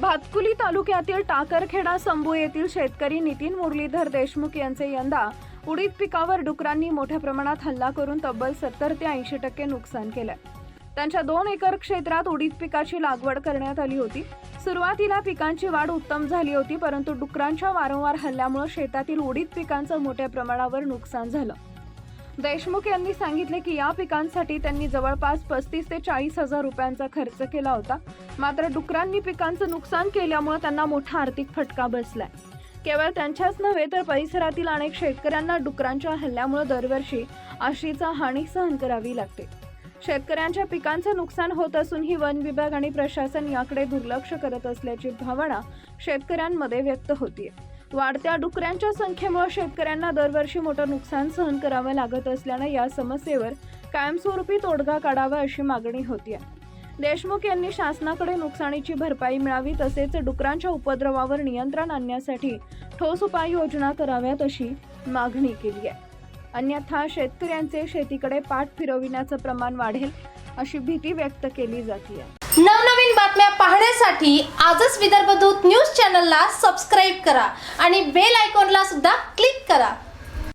भातकुली तालुक्यातील टाकरखेडा संभू येथील शेतकरी नितीन मुरलीधर देशमुख यांचे यंदा उडीद पिकावर डुकरांनी मोठ्या प्रमाणात हल्ला करून तब्बल सत्तर ते ऐंशी टक्के नुकसान केलं. त्यांच्या दोन एकर क्षेत्रात उडीद पिकाची लागवड करण्यात आली होती. सुरुवातीला पिकांची वाढ उत्तम झाली होती परंतु डुकरांच्या वारंवार हल्ल्यामुळे शेतातील उडीद पिकांचं मोठ्या प्रमाणावर नुकसान झालं. देशमुख यांनी सांगितले की या पिकांसाठी त्यांनी जवळपास पस्तीस ते चाळीस हजार रुपयांचा खर्च केला होता. मात्र डुकरांनी पिकांचं नुकसान केल्यामुळे त्यांना मोठा आर्थिक फटका बसलाय. केवळ त्यांच्याच नव्हे तर परिसरातील अनेक शेतकऱ्यांना डुकरांच्या हल्ल्यामुळे दरवर्षी अशीचा हानी सहन करावी लागते. शेतकऱ्यांच्या पिकांचं नुकसान होत असून ही वन विभाग आणि प्रशासन याकडे दुर्लक्ष करत असल्याची भावना शेतकऱ्यांमध्ये व्यक्त होतीये. वाढत्या डुकऱ्यांच्या संख्येमुळे शेतकऱ्यांना दरवर्षी मोठं नुकसान सहन करावं लागत असल्यानं या समस्येवर कायमस्वरूपी तोडगा काढावा अशी मागणी होती देशमुख यांनी शासनाकडे नुकसानीची भरपाई मिळावी तसेच डुकरांच्या उपद्रवावर नियंत्रण आणण्यासाठी ठोस उपाययोजना कराव्यात अशी मागणी केली आहे अन्यथा शेतकऱ्यांचे शेतीकडे पाठ फिरविण्याचं प्रमाण वाढेल अशी भीती व्यक्त केली जाते आहे बातम्या पाहण्यासाठी आजच विदर्भ दूत न्यूज चॅनलला सबस्क्राईब करा आणि बेल आयकॉनला सुद्धा क्लिक करा.